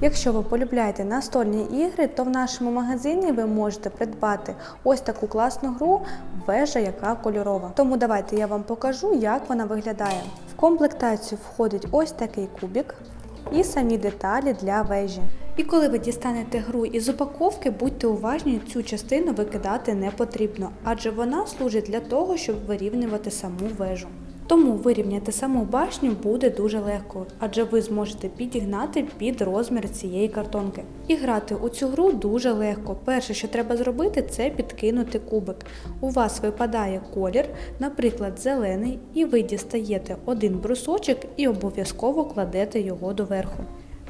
Якщо ви полюбляєте настольні ігри, то в нашому магазині ви можете придбати ось таку класну гру вежа, яка кольорова. Тому давайте я вам покажу, як вона виглядає. В комплектацію входить ось такий кубик і самі деталі для вежі. І коли ви дістанете гру із упаковки, будьте уважні, цю частину викидати не потрібно, адже вона служить для того, щоб вирівнювати саму вежу. Тому вирівняти саму башню буде дуже легко, адже ви зможете підігнати під розмір цієї картонки. І грати у цю гру дуже легко. Перше, що треба зробити, це підкинути кубик. У вас випадає колір, наприклад, зелений, і ви дістаєте один брусочок і обов'язково кладете його доверху.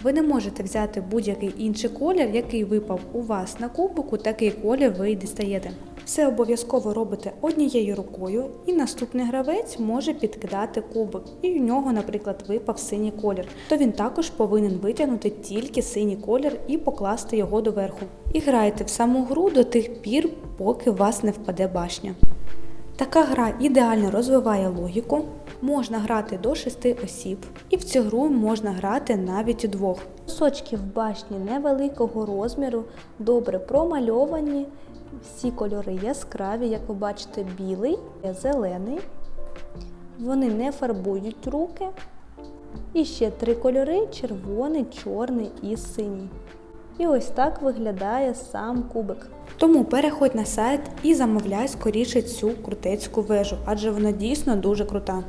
Ви не можете взяти будь-який інший колір, який випав у вас на кубику, такий колір ви й дістаєте. Все обов'язково робите однією рукою, і наступний гравець може підкидати кубик, і в нього, наприклад, випав синій колір. То він також повинен витягнути тільки синій колір і покласти його доверху. І грайте в саму гру до тих пір, поки у вас не впаде башня. Така гра ідеально розвиває логіку, можна грати до 6 осіб, і в цю гру можна грати навіть у двох. Кусочки в башні невеликого розміру, добре промальовані, всі кольори яскраві, як ви бачите, білий, зелений. Вони не фарбують руки. І ще три кольори червоний, чорний і синій. І ось так виглядає сам кубик. Тому переходь на сайт і замовляй скоріше цю крутецьку вежу, адже вона дійсно дуже крута.